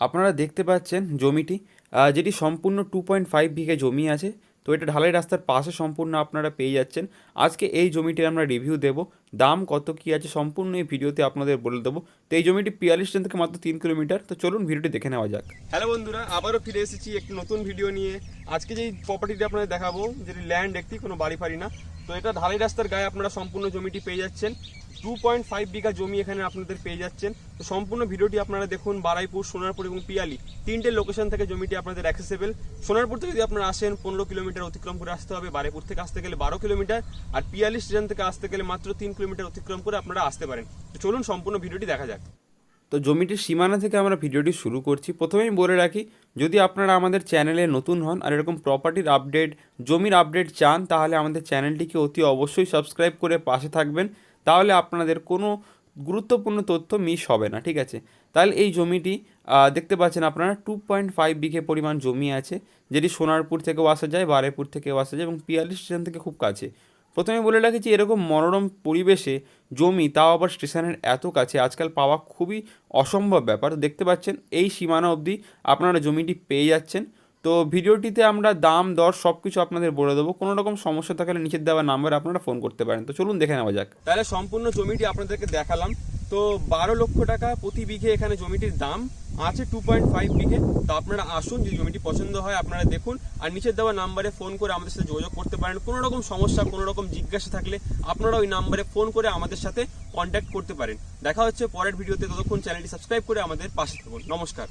আপনারা দেখতে পাচ্ছেন জমিটি যেটি সম্পূর্ণ টু পয়েন্ট ফাইভ বিঘে জমি আছে। তো এটা ঢালাই রাস্তার পাশে সম্পূর্ণ আপনারা পেয়ে যাচ্ছেন। আজকে এই জমিটির আমরা রিভিউ দেব, দাম কত কী আছে সম্পূর্ণ এই ভিডিওতে আপনাদের বলে দেবো। তো এই জমিটি পিয়াল্লিশ থেকে মাত্র তিন কিলোমিটার। তো চলুন ভিডিওটি দেখে নেওয়া যাক। হ্যালো বন্ধুরা, আবারও ফিরে এসেছি একটি নতুন ভিডিও নিয়ে। আজকে যেই প্রপার্টিটি আপনাদের দেখাবো, যেটি ল্যান্ড একটি, কোনো বাড়ি ফাড়ি না। তো এটা ঢালাই রাস্তার গায়ে আপনারা সম্পূর্ণ জমিটি পেয়ে যাচ্ছেন। টু পয়েন্ট ফাইভ বিঘা জমি এখানে আপনাদের পেয়ে যাচ্ছেন। তো সম্পূর্ণ ভিডিওটি আপনারা দেখুন বারাইপুর, সোনারপুর এবং পিয়ালি। তিনটে লোকেশন থেকে জমিটি আপনাদের অ্যাক্সেসেবল সোনারপুর থেকে যদি আপনারা আসেন, পনেরো কিলোমিটার অতিক্রম করে আসতে হবে। বারাইপুর থেকে আসতে গেলে বারো কিলোমিটার। আর পিয়ালি স্টেশন থেকে আসতে গেলে মাত্র তিন কিলোমিটার অতিক্রম করে আপনারা আসতে পারেন। তো চলুন সম্পূর্ণ ভিডিওটি দেখা যাক। তো জমিটির সীমানা থেকে আমরা ভিডিওটি শুরু করছি। প্রথমেই বলে রাখি, যদি আপনারা আমাদের চ্যানেলে নতুন হন আর এরকম প্রপার্টির আপডেট জমির আপডেট চান, তাহলে আমাদের চ্যানেলটিকে অতি অবশ্যই সাবস্ক্রাইব করে পাশে থাকবেন। তাহলে আপনাদের কোনো গুরুত্বপূর্ণ তথ্য মিস হবে না, ঠিক আছে? তাহলে এই জমিটি দেখতে পাচ্ছেন আপনারা টু পয়েন্ট ফাইভ বিঘে পরিমাণ জমি আছে, যেটি সোনারপুর থেকেও আসা যায়, বারেপুর থেকেও আসা যায় এবং পিয়ালি স্টেশন থেকে খুব কাছে। প্রথমে বলে রাখি যে এরকম মনোরম পরিবেশে জমি, তাও আবার স্টেশনের এত কাছে, আজকাল পাওয়া খুবই অসম্ভব ব্যাপার। দেখতে পাচ্ছেন এই সীমানা অবধি আপনারা জমিটি পেয়ে যাচ্ছেন। তো ভিডিওটিতে আমরা দাম, দর সব কিছু আপনাদের বলে দেবো। কোনো রকম সমস্যা থাকলে নিচের দেওয়া নাম্বারে আপনারা ফোন করতে পারেন। তো চলুন দেখে নেওয়া যাক। তাহলে সম্পূর্ণ জমিটি আপনাদেরকে দেখালাম। তো বারো লক্ষ টাকা প্রতি বিঘে এখানে জমিটির দাম আছে টু পয়েন্ট ফাইভ বিঘে। তো আপনারা আসুন, যদি জমিটি পছন্দ হয় আপনারা দেখুন। আর নিচের দেওয়া নাম্বারে ফোন করে আমাদের সাথে যোগাযোগ করতে পারেন। কোনো রকম সমস্যা, কোনো রকম জিজ্ঞাসা থাকলে আপনারা ওই নাম্বারে ফোন করে আমাদের সাথে কন্ট্যাক্ট করতে পারেন। দেখা হচ্ছে পরের ভিডিওতে। ততক্ষণ চ্যানেলটি সাবস্ক্রাইব করে আমাদের পাশে থাকুন। নমস্কার।